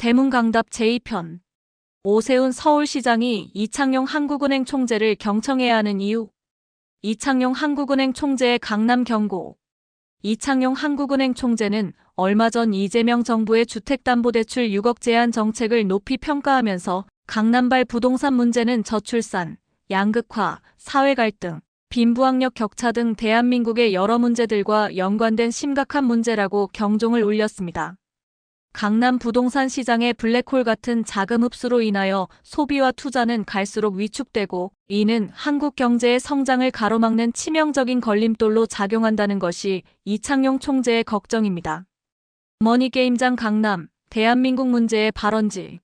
대문강답 제2편. 오세훈 서울시장이 이창용 한국은행 총재를 경청해야 하는 이유. 이창용 한국은행 총재의 강남 경고. 이창용 한국은행 총재는 얼마 전 이재명 정부의 주택담보대출 6억 제한 정책을 높이 평가하면서 강남발 부동산 문제는 저출산, 양극화, 사회 갈등, 빈부학력 격차 등 대한민국의 여러 문제들과 연관된 심각한 문제라고 경종을 울렸습니다. 강남 부동산 시장의 블랙홀 같은 자금 흡수로 인하여 소비와 투자는 갈수록 위축되고 이는 한국 경제의 성장을 가로막는 치명적인 걸림돌로 작용한다는 것이 이창용 총재의 걱정입니다. 머니게임장 강남, 대한민국 문제의 발원지.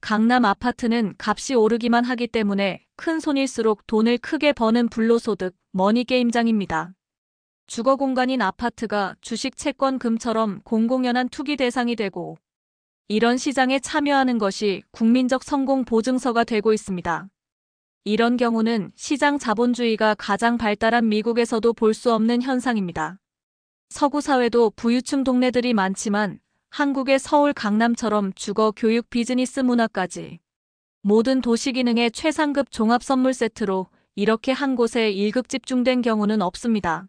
강남 아파트는 값이 오르기만 하기 때문에 큰 손일수록 돈을 크게 버는 불로소득, 머니게임장입니다. 주거 공간인 아파트가 주식 채권 금처럼 공공연한 투기 대상이 되고 이런 시장에 참여하는 것이 국민적 성공 보증서가 되고 있습니다. 이런 경우는 시장 자본주의가 가장 발달한 미국에서도 볼 수 없는 현상입니다. 서구 사회도 부유층 동네들이 많지만 한국의 서울 강남처럼 주거 교육 비즈니스 문화까지 모든 도시 기능의 최상급 종합 선물 세트로 이렇게 한 곳에 일극 집중된 경우는 없습니다.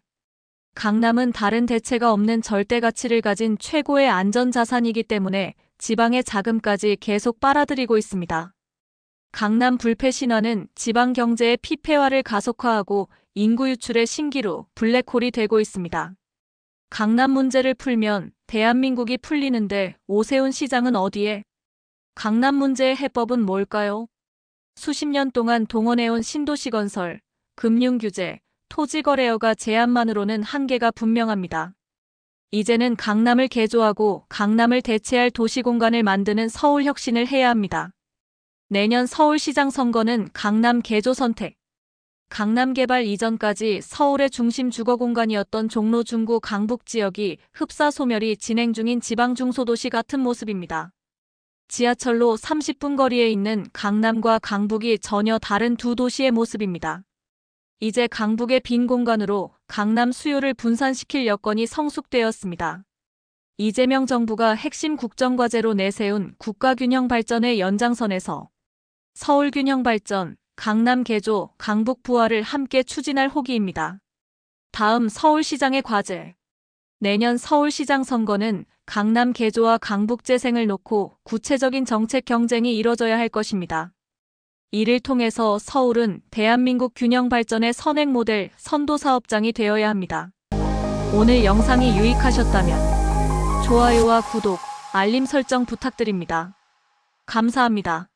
강남은 다른 대체가 없는 절대 가치를 가진 최고의 안전 자산이기 때문에 지방의 자금까지 계속 빨아들이고 있습니다. 강남 불패 신화는 지방 경제의 피폐화를 가속화하고 인구 유출의 신기루 블랙홀이 되고 있습니다. 강남 문제를 풀면 대한민국이 풀리는데 오세훈 시장은 어디에? 강남 문제의 해법은 뭘까요? 수십 년 동안 동원해온 신도시 건설, 금융 규제, 토지 거래여가 제한만으로는 한계가 분명합니다. 이제는 강남을 개조하고 강남을 대체할 도시 공간을 만드는 서울 혁신을 해야 합니다. 내년 서울시장 선거는 강남 개조 선택. 강남 개발 이전까지 서울의 중심 주거 공간이었던 종로 중구 강북 지역이 흡사 소멸이 진행 중인 지방 중소도시 같은 모습입니다. 지하철로 30분 거리에 있는 강남과 강북이 전혀 다른 두 도시의 모습입니다. 이제 강북의 빈 공간으로 강남 수요를 분산시킬 여건이 성숙되었습니다. 이재명 정부가 핵심 국정과제로 내세운 국가균형 발전의 연장선에서 서울 균형 발전, 강남 개조, 강북 부활을 함께 추진할 호기입니다. 다음 서울시장의 과제. 내년 서울시장 선거는 강남 개조와 강북 재생을 놓고 구체적인 정책 경쟁이 이뤄져야 할 것입니다. 이를 통해서 서울은 대한민국 균형 발전의 선행 모델 선도 사업장이 되어야 합니다. 오늘 영상이 유익하셨다면 좋아요와 구독, 알림 설정 부탁드립니다. 감사합니다.